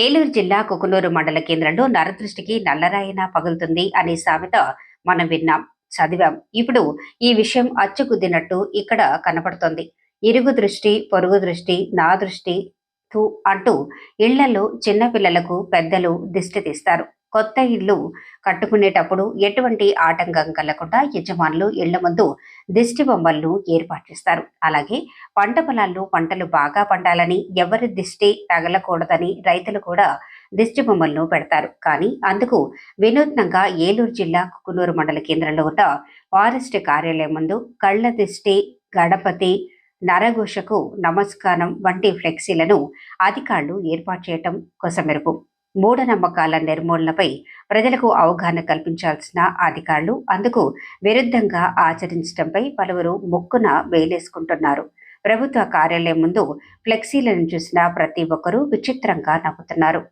ఏలూరు జిల్లా కుకునూరు మండల కేంద్రంలో నరదృష్టికి నల్లరాయిన పగులుతుంది అనే సామెత మనం విన్నాం చదివాం. ఇప్పుడు ఈ విషయం అచ్చుకుద్దినట్టు ఇక్కడ కనపడుతోంది. ఇరుగు దృష్టి పొరుగు దృష్టి నా దృష్టి తు అంటూ ఇళ్ళలో చిన్నపిల్లలకు పెద్దలు దిష్టి తీస్తారు. కొత్త ఇల్లు కట్టుకునేటప్పుడు ఎటువంటి ఆటంకం కలగకుండా యజమానులు ఇళ్ళ ముందు దిష్టి బొమ్మలను ఏర్పాటు చేస్తారు. అలాగే పంట పొలాల్లో పంటలు బాగా పండాలని ఎవరి దిష్టి తగలకూడదని రైతులు కూడా దిష్టి బొమ్మలను పెడతారు. కానీ అందుకు వినూత్నంగా ఏలూరు జిల్లా కుకునూరు మండల కేంద్రంలో ఉన్న ఫారెస్ట్ కార్యాలయం ముందు కళ్ళ దిష్టి గణపతి నరఘోషకు నమస్కారం వంటి ఫ్లెక్సీలను అధికారులు ఏర్పాటు చేయటం కొసమెరుపు. మూఢనమ్మకాల నిర్మూలనపై ప్రజలకు అవగాహన కల్పించాల్సిన అధికారులు అందుకు విరుద్ధంగా ఆచరించడంపై పలువురు ముక్కున వేలేసుకుంటున్నారు. ప్రభుత్వ కార్యాలయం ముందు ఫ్లెక్సీలను చూసిన ప్రతి ఒక్కరూ విచిత్రంగా నవ్వుతున్నారు.